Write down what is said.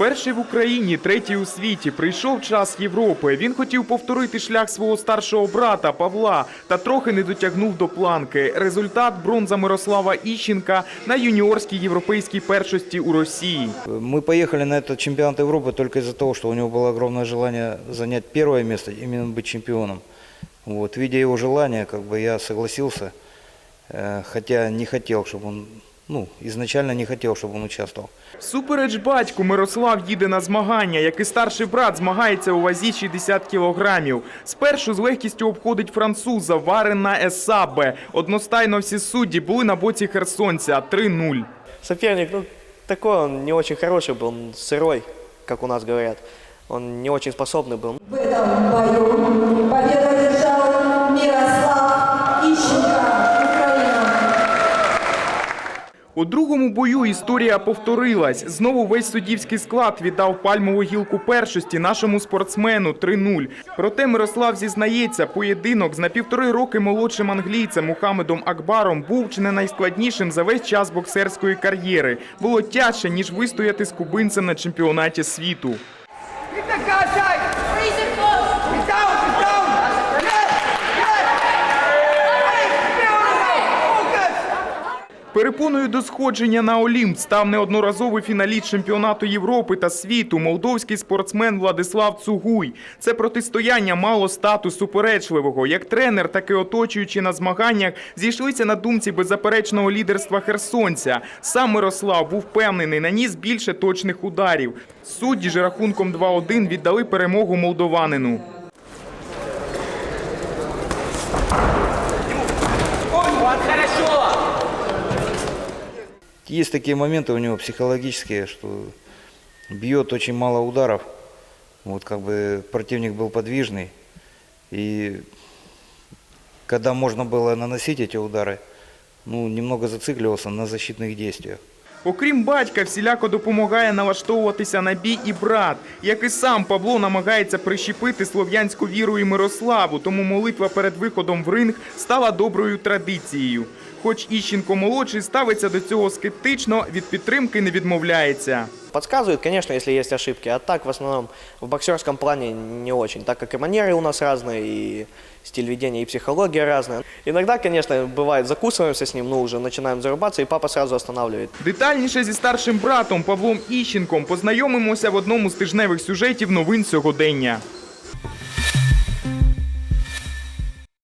Перший в Україні, третій у світі. Прийшов час Європи. Він хотів повторити шлях свого старшого брата Павла та трохи не дотягнув до планки. Результат бронза Мирослава Іщенка на юніорській європейській першості у Росії. Мы поехали на этот чемпионат Европы только из-за того, что у него было огромное желание занять первое место, именно быть чемпионом. Вот, видя его желание, как бы я согласился, э, хотя не хотел, чтобы он, ну, изначально не хотел, чтобы он участвовал. Всупереч батьку Мирослав їде на змагання, як і старший брат змагається у вазі 60 кілограмів. Спершу з легкістю обходить француза Варена Есабе. Одностайно всі судді були на боці херсонця 3-0. Соперник, ну, такой он не очень хороший был, он сырой, как у нас говорят. Он не очень способный был. В этом бою У другому бою історія повторилась. Знову весь суддівський склад віддав пальмову гілку першості нашому спортсмену 3-0. Проте Мирослав зізнається, поєдинок з на півтори роки молодшим англійцем Мухамедом Акбаром був чи не найскладнішим за весь час боксерської кар'єри. Було тяжче, ніж вистояти з кубинцем на чемпіонаті світу. Перепоною до сходження на Олімп став неодноразовий фіналіст чемпіонату Європи та світу молдовський спортсмен Владислав Цугуй. Це протистояння мало статус суперечливого. Як тренер, так і оточуючи на змаганнях, зійшлися на думці беззаперечного лідерства херсонця. Сам Мирослав був впевнений, наніс більше точних ударів. Судді ж рахунком 2-1 віддали перемогу молдованину. Есть такие моменты у него психологические, что бьет очень мало ударов. Вот как бы противник был подвижный. И когда можно было наносить эти удары, ну, немного зацикливался на защитных действиях. Окрім батька, всіляко допомагає налаштовуватися на бій і брат. Як і сам Павло намагається прищепити слов'янську віру і Мирославу, тому молитва перед виходом в ринг стала доброю традицією. Хоч Іщенко молодший ставиться до цього скептично, від підтримки не відмовляється Подсказывают, конечно, если есть ошибки, а так в основном в боксерском плане не очень, так как и манеры у нас разные, и стиль ведения, и психология разная. Иногда, конечно, бывает, закусываемся с ним, но уже начинаем зарубаться, и папа сразу останавливает. Детальніше зі старшим братом Павлом Іщенком познайомимося в одному з тижневих сюжетів новин сьогодення.